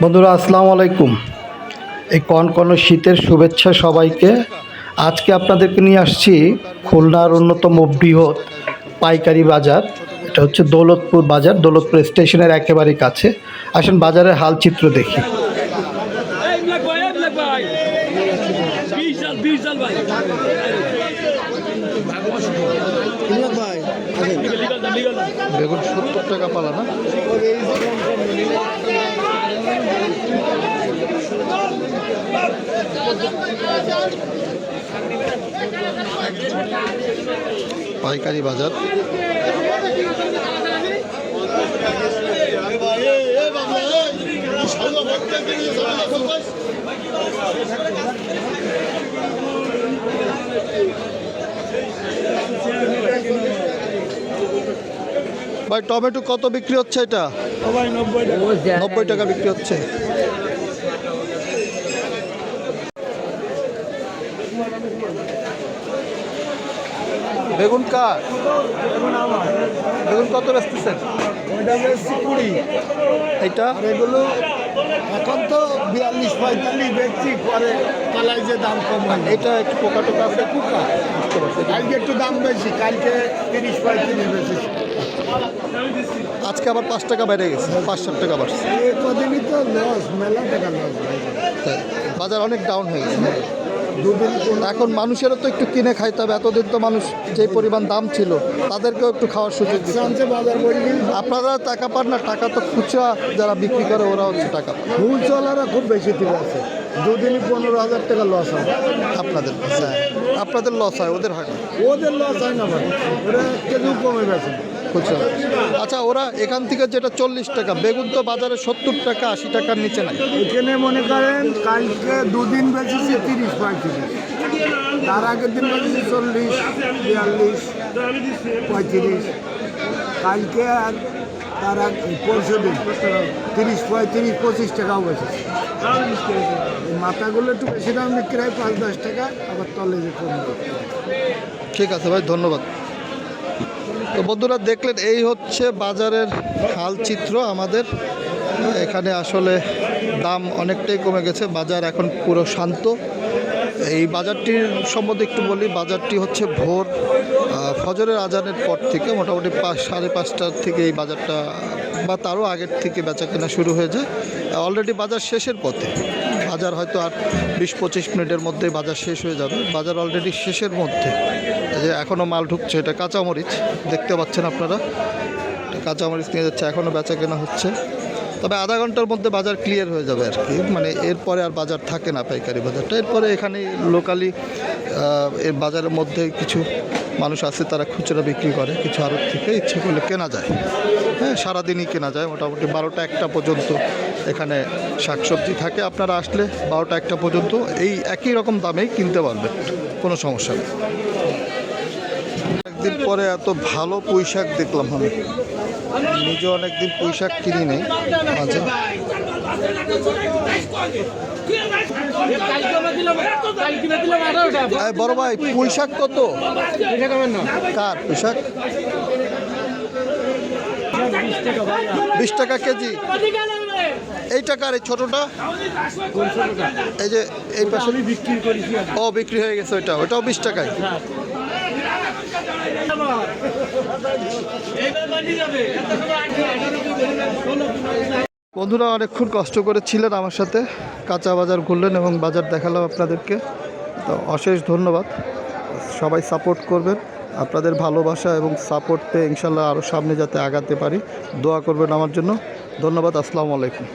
বন্ধুরা, আসসালামু আলাইকুম। এই কনকন শীতের শুভেচ্ছা সবাইকে। আজকে আপনাদেরকে নিয়ে আসছি খুলনার অন্যতম বৃহৎ পাইকারি বাজার। এটা হচ্ছে দৌলতপুর বাজার। দৌলতপুর স্টেশনের একেবারে কাছে। আসেন বাজারের দেখি। দাম লিগাল দাম বেগুন সত্তর টাকা পালা না? পাইকারি বাজার। ভাই টমেটো কত বিক্রি হচ্ছে এটা? নব্বই টাকা। নব্বই টাকা বিক্রি হচ্ছে। বেগুন কার? বেগুন কত বেচতেছেন? ওইটা বেশি কুড়ি। এটা এগুলো এখন তো বিয়াল্লিশ পঁয়তাল্লিশ বেচছি পরে তলায় যে দাম কম হয়। এটা একটু পোকা টোকা আছে কুকা কালকে একটু দাম বেশি কালকে তিরিশ পঁয়ত্রিশ বেশি আজকে আবার পাঁচ টাকা বেড়ে গেছে পাঁচ সাত টাকা বাড়ছে। বাজার অনেক ডাউন হয়ে গেছে। এখন মানুষেরও তো একটু কিনে খাইতে হবে এতদিন তো মানুষ যে পরিমাণ দাম ছিল তাদেরকেও একটু খাওয়ার সুযোগ বললি? আপনারা টাকা পান না টাকা তো খুচরা যারা বিক্রি করে ওরা হচ্ছে টাকা। ফুল চলারা খুব বেশি ঠিক আছে। দুদিনই পনেরো হাজার টাকা লস হয়। আপনাদের হ্যাঁ আপনাদের লস হয় ওদের হয় না? ওদের লস হয় না ভাই। ওরা কেজিও কমে গেছে। খুচরা। আচ্ছা ওরা এখান থেকে যেটা চল্লিশ টাকা বেগুন তো বাজারে সত্তর টাকা আশি টাকার নিচে নাই? এখানে মনে করেন কালকে দুদিন বেঁচেছি তিরিশ পঁয়ত্রিশ। তার আগের দিন বেঁচেছি চল্লিশ বিয়াল্লিশ পঁয়ত্রিশ। কালকে আর তার আগে পরশু দিন। তিরিশ পঁয়ত্রিশ, পঁচিশ টাকাও এই মাথাগুলো একটু বেশি দাম বিক্রি হয়, পাঁচ, দশ টাকা, আবার তলে যে ঠিক আছে ভাই, ধন্যবাদ। তো বন্ধুরা, দেখলেন, এই হচ্ছে বাজারের হাল চিত্র আমাদের। এখানে আসলে দাম অনেকটাই কমে গেছে, বাজার এখন পুরো শান্ত। এই বাজারটির সম্বন্ধে একটু বলি। বাজারটি হচ্ছে ভোর ফজরের আজানের পর থেকে মোটামুটি পাঁচ, সাড়ে পাঁচটার থেকে এই বাজারটা, বা তারও আগের থেকে বেচা কেনা শুরু হয়ে যায়। অলরেডি বাজার শেষের পথে। বাজার হয়তো আর বিশ পঁচিশ মিনিটের মধ্যেই বাজার শেষ হয়ে যাবে। বাজার অলরেডি শেষের মধ্যে। যে এখনও মাল ঢুকছে, এটা কাঁচামরিচ। দেখতে পাচ্ছেন আপনারা? কাঁচামরিচ নিয়ে যাচ্ছে, এখনও বেচা কেনা হচ্ছে। তবে আধা ঘণ্টার মধ্যে বাজার ক্লিয়ার হয়ে যাবে আর কি। মানে এরপরে আর বাজার থাকে না পাইকারি বাজারটা। এরপরে এখানে লোকালি এর বাজারের মধ্যে কিছু মানুষ আছে, তারা খুচরা বিক্রি করে, কিছু আড়ত থেকে ইচ্ছে করলে কেনা যায়। হ্যাঁ সারাদিনই কেনা যায়। মোটামুটি বারোটা একটা পর্যন্ত এখানে শাকসবজি থাকে। আপনারা আসলে বারোটা একটা পর্যন্ত এই একই রকম দামেই কিনতে পারবেন। কোনো সমস্যা নেই। একদিন পরে এত ভালো পুঁই শাক দেখলাম আমি। নিজে অনেকদিন পুঁই শাক কিনি নেই। মাঝে বড় ভাই পুঁই শাক কত? কার পুঁই শাক বিশ টাকা কেজি। এই টাকার, এই ছোটটা? এই যে, এই পাশে বিক্রি করেছি ও, বিক্রি হয়ে গেছে ওইটা ওটাও বিশ টাকায়। বন্ধুরা অনেকক্ষণ কষ্ট করেছিলেন আমার সাথে। কাঁচা বাজার ঘুরলেন এবং বাজার দেখালাম আপনাদেরকে। তো অশেষ ধন্যবাদ। সবাই সাপোর্ট করবেন। আপনাদের ভালোবাসা এবং সাপোর্ট ইনশাল্লাহ আরও সামনে যাতে আগাতে পারি। দোয়া করবেন আমার জন্য। ধন্যবাদ। আসসালামু আলাইকুম।